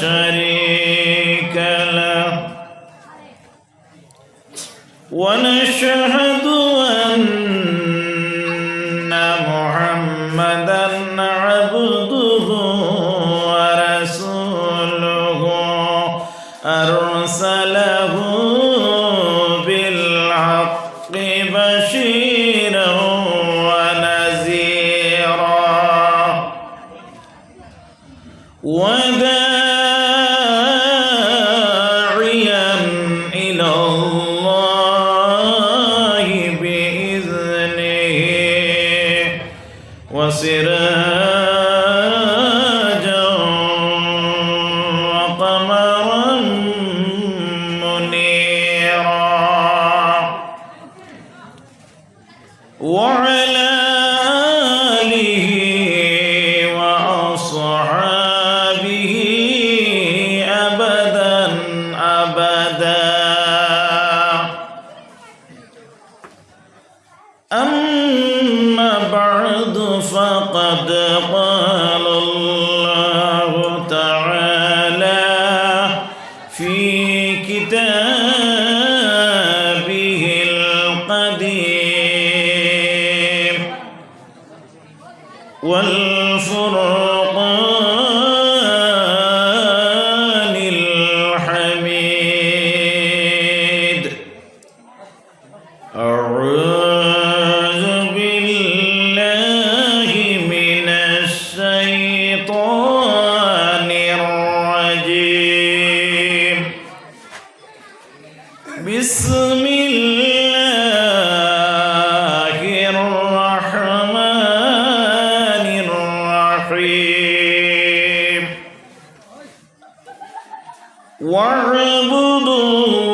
شريك له ونشهد وسراجا واعبدوا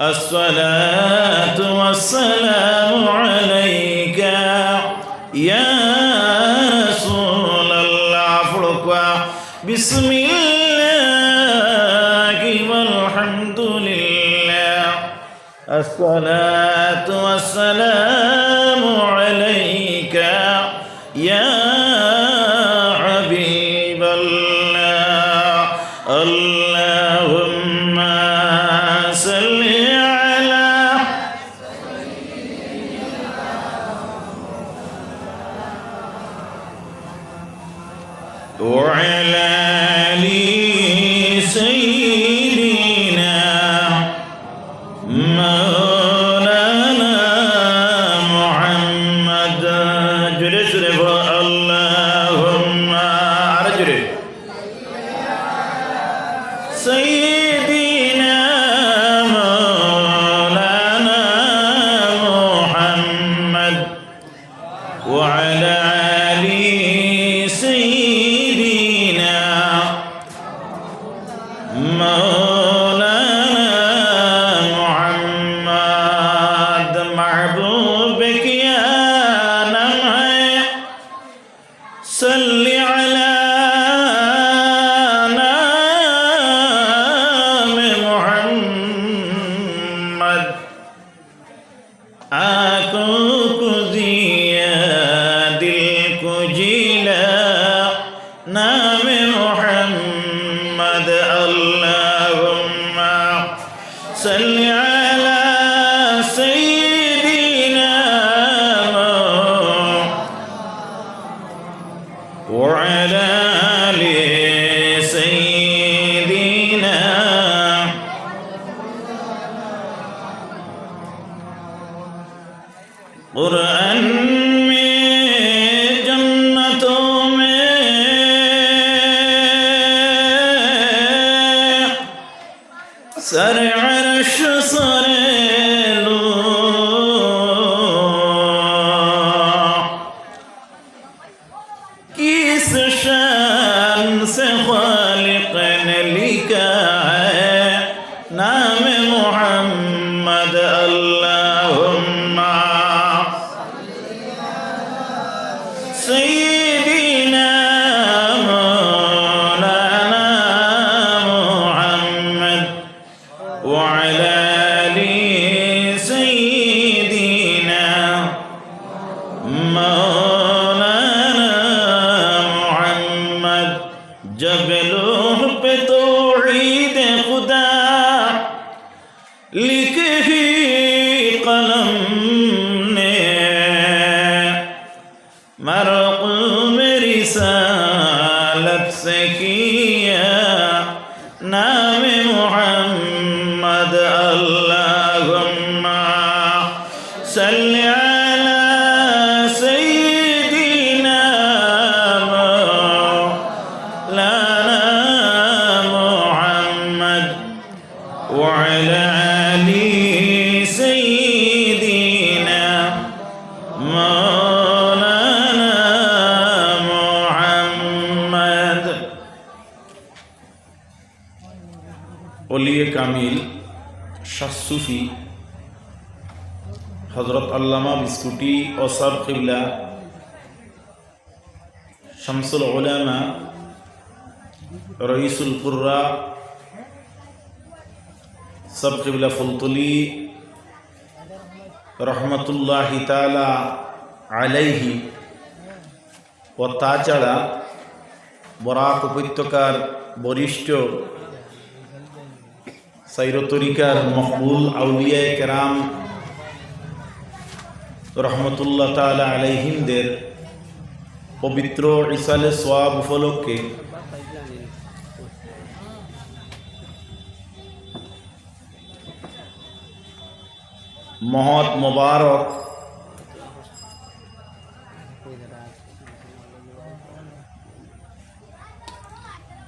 الصلاة والسلام عليك يا رسول الله. فرقا بسم الله والحمد لله. الصلاة والسلام وعلى آل سيدنا see صل على বিস্কুটি ওসার কিবলা। শামসুল ওলামা রইসুল কুর্রা, সব কিবলা ফুলতুলি, রহমতুল্লাহ তালা আলাইহি ও তাছাড়া বরাক উপত্যকার বরিষ্ঠ সাইরতরিকার মকবুল আউলিয়ায় কেরাম রহমতুল্লাহ তালা আলাইহিমদের পবিত্র ইসালে সোয়াব উপলক্ষে মহৎ মোবারক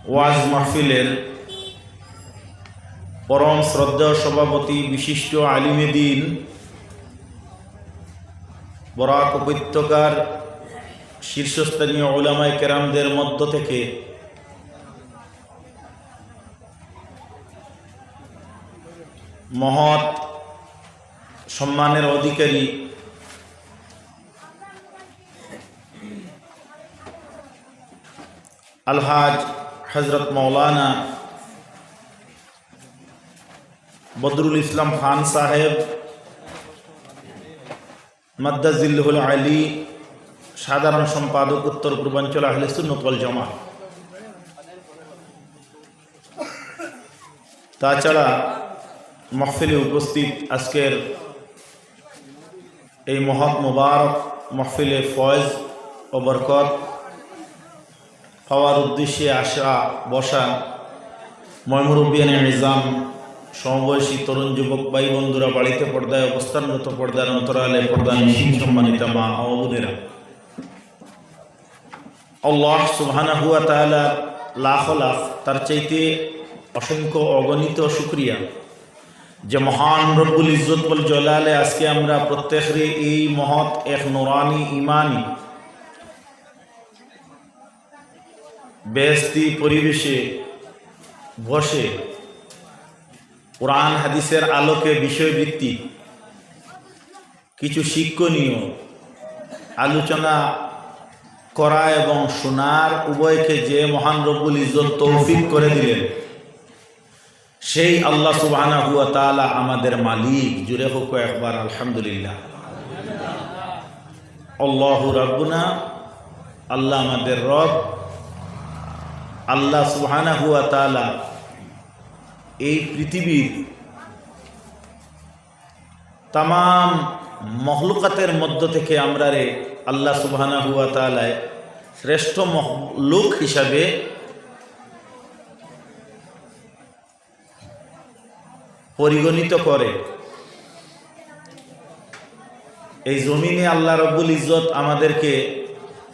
ওয়াজ মাহফিলের পরম শ্রদ্ধা সভাপতি বিশিষ্ট আলিমে দিন বরাক উপত্যকার শীর্ষস্থানীয় ওলামায় কেরামদের মধ্য থেকে মহৎ সম্মানের অধিকারী আলহাজ হজরত মৌলানা বদরুল ইসলাম খান সাহেব মাদ্দাজিল্লুল আলী সাধারণ সম্পাদক উত্তর পূর্বাঞ্চল আহলে সুন্নতল জমা তাছাড়া মহফিলে উপস্থিত আজকের এই মহৎ মুবারক মহফিলে ফয়েজ ও বরকত পাওয়ার উদ্দেশ্যে আসা বসা ময়মুরব্বিয়ান নিজাম সমবয়সী তরুণ যুবক ভাই বন্ধুরা, বাড়িতে পর্দায় অবস্থানগত পর্দার অন্তরালে পর্দা নিশীন সম্মানিত মা ও বোনেরা। আল্লাহ সুবহানা হুয়া তাআলা লাখ লাখ তার চাইতে অসংখ্য অগণিত শুক্রিয়া যে মহান রব্বুল ইজ্জত বল জলালে আজকে আমরা প্রত্যেকের এই মহৎ এক নোরানি ইমানি বেহস্তি পরিবেশে বসে কোরআন হাদিসের আলোকে বিষয়ভিত্তিক কিছু শিক্ষণীয় আলোচনা করা এবং শোনার উভয়কে যে মহান রব্বুল ইজ্জত তৌফিক করে দিলেন, সেই আল্লাহ সুবহানা হুয়া তাআলা আমাদের মালিক। জুড়ে হোক একবার, আলহামদুলিল্লাহ। আল্লাহ রব্বুনা, আল্লাহ আমাদের রব। আল্লাহ সুবহানা হুয়া তাআলা এই পৃথিবীর তাম মহলুকাতের মধ্য থেকে আমরা রে আল্লাহ সুবহানা হুয়া তাআলায় শ্রেষ্ঠ লোক হিসাবে পরিগণিত করে। এই জমিনে আল্লাহ রব্বুল ইজ্জত আমাদেরকে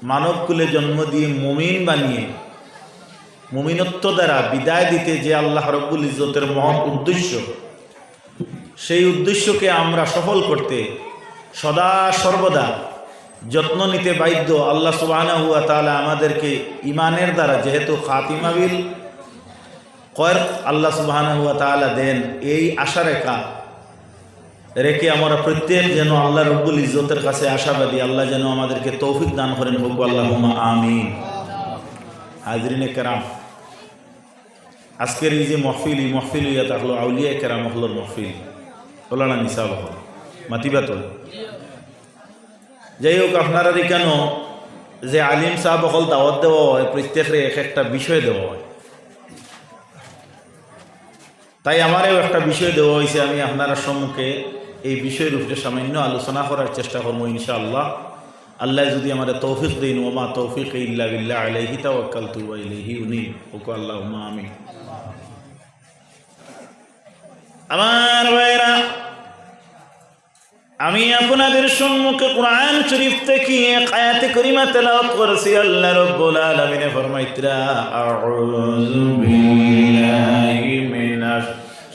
মানবকুলে জন্ম দিয়ে মুমিন বানিয়ে মুমিনত্ব দ্বারা বিদায় দিতে যে আল্লাহ রব্বুল ইজ্জতের মহৎ উদ্দেশ্য, সেই উদ্দেশ্যকে আমরা সফল করতে সদা সর্বদা যত্ন নিতে বাধ্য আল্লাহ সুবাহানা হুয়া তালা আমাদেরকে ইমানের দ্বারা, যেহেতু খাতিমাবিল কয়ের আল্লাহ সুবাহানা হুয়া তালা দেন, এই আশা রেখা, রেখে আমরা প্রত্যেক যেন আল্লাহ রব্বুল ইজ্জতের কাছে আশাবাদী, আল্লাহ যেন আমাদেরকে তৌফিক দান করেন। হুকু আল্লাহ আমিন। হাজরিনে কেরাম। আজকের এই যে মহফিল, এই মহফিল ইয়া থাকল আউলিয়া কেরাম হলোর মহফিল। হলো না নিসা হল, মাতিবা তো যাই হোক আপনারা কেন যে আলিম সাহেব অকল দাওয়াত দেওয়া হয় প্রত্যেকের এক একটা বিষয় দেওয়া হয়? তাই আমারও একটা বিষয় দেওয়া হয়েছে, আমি আপনারা সম্মুখে এই বিষয়ের উপরে সামান্য আলোচনা করার চেষ্টা করব ইনশাআল্লাহ। আল্লাহ যদি আমাদের তৌফিক দিন, ওমা তৌফিক ইল্লা বিল্লাহ আলাইহি উনীব। ওকো আল্লাহুম্মা আমিন। আমার ভাইরা আমি আপনাদের সম্মুখে কোরআন শরীফ থেকে আয়াতে করিমা তেলাওয়াত করেছি। আল্লাহ রাব্বুল আলামিন ফরমাইতরা, আউযু বিল্লাহি মিনাশ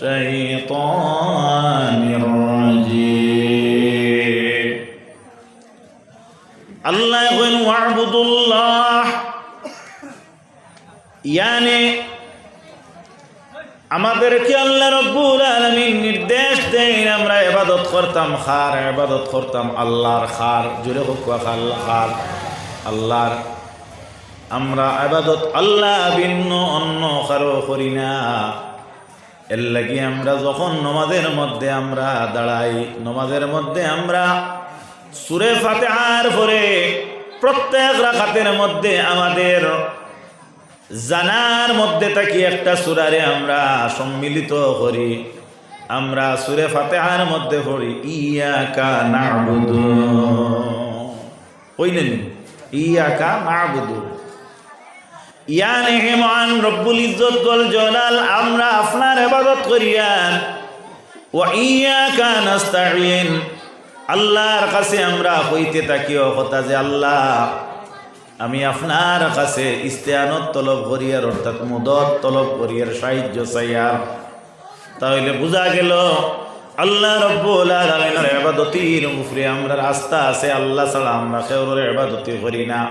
শাইতানির আল্লাহ ওয়াবুদুল্লাহ। ইয়ানে আমাদেরকে আল্লাহ রব্বুল আলমিন নির্দেশ দেন, আমরা এবাদত করতাম খার এবাদত করতাম আল্লাহর খার। জুড়ে হোক খাল খার, আল্লাহর। আমরা আবাদত আল্লাহ ভিন্ন, অন্য কারও করি না। এর লাগি আমরা যখন নমাজের মধ্যে আমরা দাঁড়াই, নমাজের মধ্যে আমরা সুরে ফাতেহার পরে প্রত্যেক রাখাতের মধ্যে আমাদের জানার মধ্যে থাকি একটা সুরারে আমরা সম্মিলিত করি। আমরা সুরে ফাতেহার মধ্যে পড়ি ইয়া কা নাবুদু। ওই নেন? ইয়া কা নাবুদু। ইয়ানে হে মহান রব্বুল ইজ্জত গল জলাল। আমরা আপনার ইবাদত করিয়ান ও ইয়া কা নাস্তাইন আল্লাহর কাছে আমরা হইতে থাকিও, কথা যে আল্লাহ, আমি আপনার কাছে ইস্তেয়ানত তলব করিয়ার, অর্থাৎ মুদত তলব করিয়ার সাহায্য চাইয়ার। তাহলে বোঝা গেল, আল্লাহ রব্বুল এবাদতির উপরে আমরা রাস্তা আছে, আল্লাহ ছাড়া আমরা কেউর এবাদতি করি না।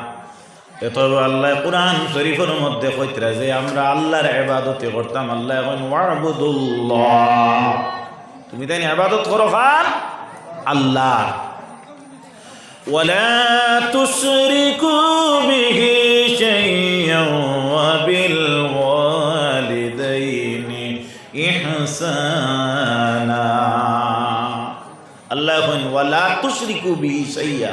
এত আল্লাহ কোরআন শরীফের মধ্যে কইতরা যে আমরা আল্লাহর এবাদতি করতাম, আল্লাহ এখন ওয়াবুদুল্লাহ। তুমি তাই এবাদত করো খান। আল্লাহ ولا تشركوا به شيئا وبالوالدين إحسانا আল্লাহ ওয়ালা তুশরিকু বিহি শাইয়া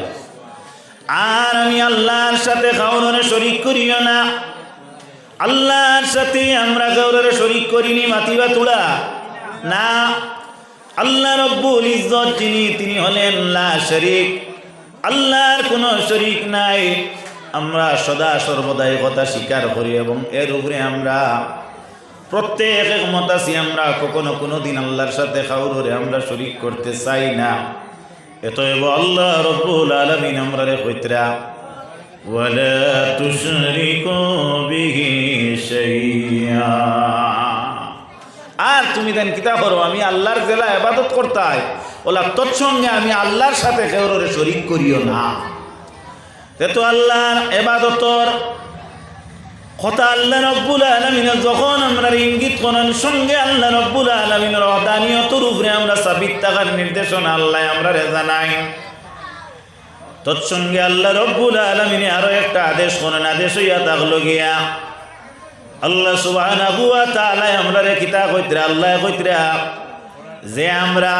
আর আমি আল্লাহর সাথে কাউরে শরিক করিও না আল্লাহর সাথে আমরা কাউরে শরিক করিনি মাতিবা তুলা না আল্লাহ রব্বুল ইজ্জত যিনি তিনি হলেন লা শরিক আল্লাহর কোনো শরিক নাই আমরা সদা সর্বদাই কথা স্বীকার করি এবং এর উপরে আমরা প্রত্যেক একমত আছি আমরা কখনো কোনো দিন আল্লাহর সাথে খাউরে আমরা শরিক করতে চাই না এতএব আল্লাহ রব্বুল আলমিন আমরা রে কইতরা ولا تشركوا به شيئا আর তুমি দেন কিতা করো, আমি আল্লাহর জেলা এবাদত করতাই ওলা তৎসঙ্গে আমি আল্লাহর সাথে কেউরে শরিক করিও না। তো আল্লাহর এবাদতর কথা আল্লাহ রব্বুল আলমিনের যখন আমরা ইঙ্গিত করেন, সঙ্গে আল্লাহ রব্বুল আলমিনের অদানিয়তর উপরে আমরা সাবিত থাকার নির্দেশনা আল্লাহ আমরা রেজা নাই। তৎসঙ্গে আল্লাহ রব্বুল আলমিনে আরও একটা আদেশ করেন, আদেশ হইয়া থাকল গিয়া আল্লাহ তাআলা আমরা রে কিতা কইতরা, আল্লাহ কইতরা, যে আমরা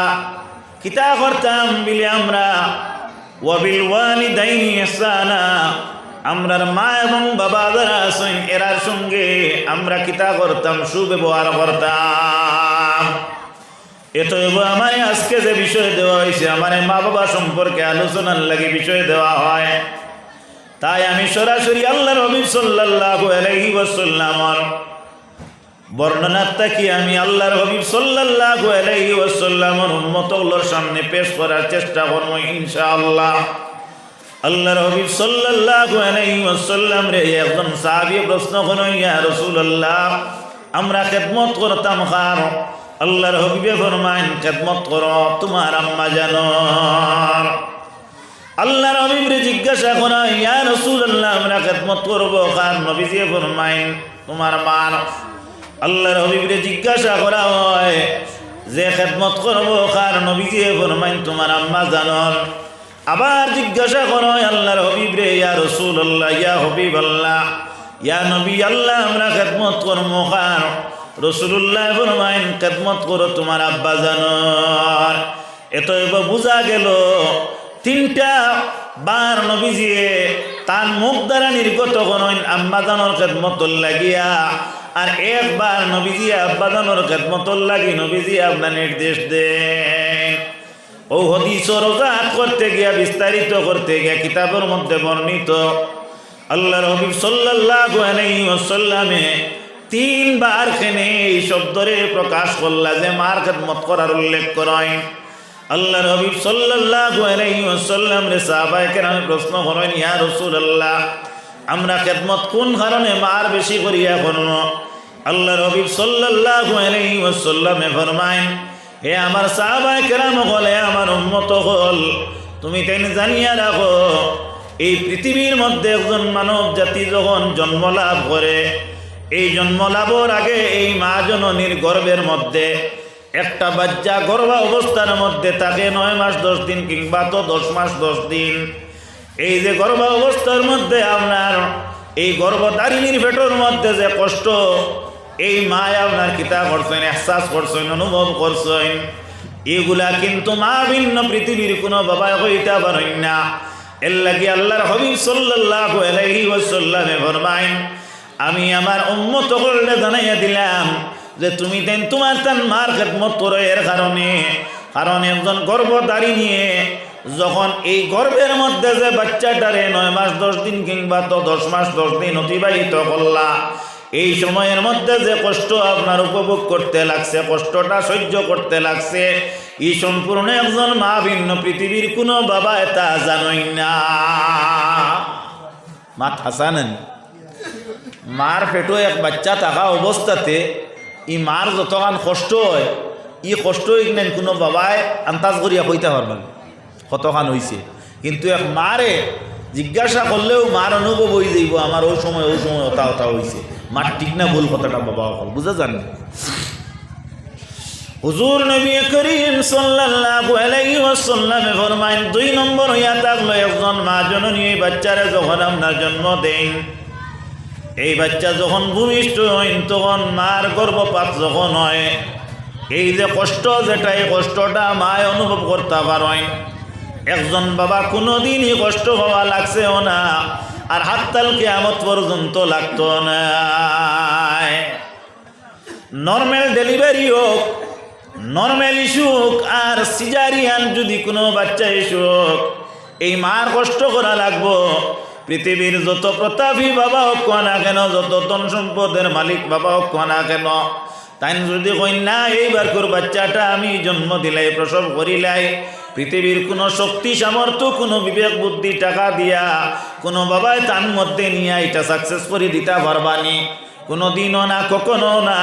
কিতা করতাম বিলে আমরা ওয়াবিল ওয়ালিদাইনি ইহসানা, আমরার মা এবং বাবা যারা আছেন, এরার সঙ্গে আমরা কিতা করতাম, সুব্যবহার করতাম। এত আমার আজকে যে বিষয় দেওয়া হয়েছে, আমার মা বাবা সম্পর্কে আলোচনার লাগে বিষয় দেওয়া হয়। তাই আমি সরাসরি আল্লাহ রবি সাল্লাহ আলহি ওসাল্লামর বর্ণনার তাকি আমি আল্লাহর হবিব সাল্লাল্লাহু আলাইহি ওয়াসাল্লামের উম্মতগুলোর সামনে পেশ করার চেষ্টা করব ইনশাআল্লাহ। আল্লাহর হবিব সাল্লাল্লাহু আলাইহি ওয়াসাল্লাম রে, একজন সাহাবী প্রশ্ন করেন ইয়া রাসূলুল্লাহ, আমরা খেদমত করতাম খার আল্লাহর হবিবে ফরমাইন, খেদমত করো তোমার আম্মা জানর। আল্লাহর হবিবরে জিজ্ঞাসা করা ইয়া রাসূলুল্লাহ, আমরা খেদমত করব। খার নবীজি ফরমাইন, তোমার মান আল্লাহর হবিবরে জিজ্ঞাসা করা হয়, যে খেদমত করব খার নবীজি ফরমাইন, তোমার আম্মা জানর আবার জিজ্ঞাসা করো আল্লাহর হবিব রে ইয়া রসুল্লাহ ইয়া হবিব আল্লাহ ইয়া নবী আল্লাহ, আমরা খেদমত করব খান রসুল্লাহ ফরমাইন, খেদমত করো তোমার আব্বা জানর এত এবার বোঝা গেল তিনটা বার নবীজিয়ে তার মুখ দ্বারা নির্গত করেন আম্মা জানর খেদমত লাগিয়া। আর একবার নবীজি আব্বা জানর খেদমত লাগি নবীজি আপনার নির্দেশ দেন। ও হদিস রোজাত করতে গিয়া, বিস্তারিত করতে গিয়া কিতাবের মধ্যে বর্ণিত, আল্লাহর হবিব সাল্লাল্লাহু আলাইহি ওয়াসাল্লামে তিনবার খেনে এই শব্দরে প্রকাশ করলা যে মার খেদমত করার উল্লেখ করেন আল্লাহর হবিব সাল্লাল্লাহু আলাইহি ওয়াসাল্লাম রে সাহাবায়ে কেরামে প্রশ্ন করেন, ইয়া রাসূলুল্লাহ, আমরা খেদমত কোন কারণে মার বেশি করিয়া করব আল্লাহর হবিব সাল্লাল্লাহু আলাইহি ওয়াসাল্লামে ফরমায় হে আমার সাহাবায়ে কেরাম হলে আমার উম্মত হল, তুমি তাই জানিয়া রাখো, এই পৃথিবীর মধ্যে একজন মানব জাতি যখন জন্ম লাভ করে, এই জন্ম লাভের আগে এই মা জননীর গর্ভের মধ্যে একটা বাচ্চা গর্ভা অবস্থার মধ্যে তাকে নয় মাস, দশ দিন কিংবা তো দশ মাস, দশ দিন। এই যে গর্ভা অবস্থার মধ্যে আপনার, এই গর্ভধারিণীর পেটোর মধ্যে যে কষ্ট, এই মায় আপনার কিতা করছেন, এহসাস করছেন, অনুভব করছেন। এগুলা কিন্তু মা ভিন্ন পৃথিবীর কোনো বাবা হইতে পারেন না। এর লাগি আল্লাহর হবিব ফরমাইন, আমি আমার উম্মত করলে জানাইয়া দিলাম যে তুমি দেন তোমার তান মার খেদমত করো এর কারণে। কারণ একজন গর্ভধারী নিয়ে যখন এই গর্ভের মধ্যে যে বাচ্চাটারে নয় মাস, দশ দিন কিংবা তো দশ মাস, দশ দিন অতিবাহিত করলা, এই সময়ের মধ্যে যে কষ্ট আপনার উপভোগ করতে লাগছে, কষ্টটা সহ্য করতে লাগছে, এই সম্পূর্ণ একজন মা ভিন্ন পৃথিবীর কোনো বাবা এটা জানই না। মা হাসানেন মার পেটো এক বাচ্চা থাকা অবস্থাতে ই মার যতক্ষণ কষ্ট হয়, ই কষ্ট নেন কোনো বাবাই আন্তাজ করিয়া কইতে পারবেন কতখান হইছে কিন্তু এক মারে জিজ্ঞাসা করলেও মার অনুভব হয়ে যাইব আমার ওই সময় ওই সময় ওটা ওটা হয়েছে মার ঠিক না ভুল কথাটা বাবা হল বুঝা যান হুজুর নবী করিম সাল্লাল্লাহু আলাইহি ওয়াসাল্লামে ফরমাইন, দুই নম্বর হইয়া থাকল একজন মা জননী বাচ্চারে যখন আপনার জন্ম দেন এই বাচ্চা যখন ভূমিষ্ঠ হইন, তখন মার গর্ভপাত যখন হয়, এই যে কষ্ট যেটা এই কষ্টটা মায় অনুভব করতে পারেন একজন বাবা কোনোদিনই কষ্ট হওয়া লাগছেও না, আর হাততাল কেয়ামত পর্যন্ত লাগত না। নর্মাল ডেলিভারি হোক, নর্মাল ইস্যুক আর সিজারিয়ান যদি কোনো বাচ্চা ইস্যুক এই মার কষ্ট করা লাগবো। পৃথিবীর যত প্রতাপী বাবা হোক না কেন, যত ধন সম্পদের মালিক বাবা হোক না কেন? তাই যদি কন্যা এইবার কোর বাচ্চাটা আমি জন্ম দিলাই, প্রসব করিলাই, পৃথিবীর কোনো শক্তি, সামর্থ্য, কোনো বিবেক, বুদ্ধি, টাকা দিয়া কোনো বাবাই তার মধ্যে নিয়ে এটা সাকসেস করে দিতে পারবানি। কোনো দিনও না, কখনো না।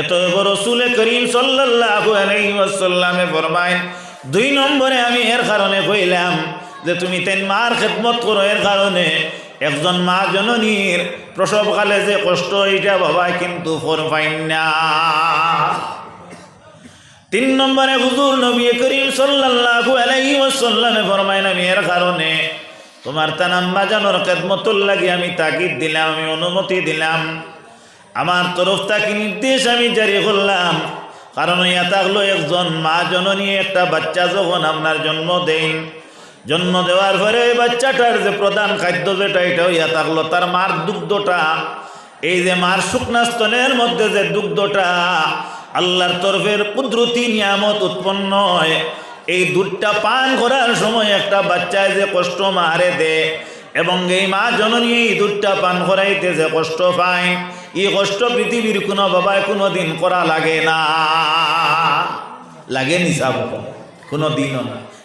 এত বড় সুলে করিম সাল্লাল্লাহু আলাইহি ওয়াসাল্লামে ফরমাইন, দুই নম্বরে আমি এর কারণে কইলাম যে তুমি তেন মার খেদমত করো এর কারণে একজন মা জননীর প্রসবকালে যে কষ্ট এইটা বাবাই কিন্তু ফরমাইন না। তিন নম্বরে হুজুর নবী করিম সাল্লাল্লাহু আলাইহি ওয়াসাল্লামে ফরমাইন আমি এর কারণে তোমার তানাম্মা জানোর খেদমতুল লাগি আমি তাগিদ দিলাম, আমি অনুমতি দিলাম। আমার তরফ থেকে নির্দেশ আমি জারি করলাম। কারণ ইয়া থাকল একজন মা জননী, একটা বাচ্চা যখন আপনার জন্ম দেন জন্ম দেওয়ার পরে ওই বাচ্চাটার যে প্রধান খাদ্য যেটা, এটা ইয়া থাকল তার মার দুগ্ধটা। এই যে মার শুকনা স্তনের মধ্যে যে দুগ্ধটা, আল্লাহর তরফের কুদরতি নিয়ামত উৎপন্ন হয়। এই দুধটা পান করার সময় একটা বাচ্চায় যে কষ্ট মারে দে, এবং এই মা জননী এই দুধটা পান করাইতে যে কষ্ট পায়, এই কষ্ট পৃথিবীর কোনো বাবায় কোনো দিন করা লাগে না। লাগে নিসাব কোনো দিনও না।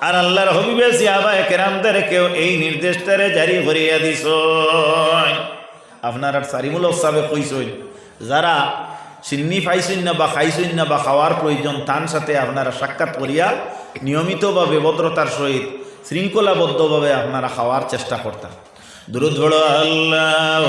আর আল্লাহর হবিবে সিয়াবায় কেরামদেরকেও এই নির্দেশটারে জারি করিয়া দিস আপনার আর সারিমূলক সাবে কইসই যারা চিন্নি পাইছেন না বা খাইছেন না বা খাওয়ার প্রয়োজন, তার সাথে আপনারা সাক্ষাৎ করিয়া নিয়মিতভাবে ভদ্রতার সহিত শৃঙ্খলাবদ্ধভাবে আপনারা খাওয়ার চেষ্টা করতেন দুরুদ বড় আল্লাহ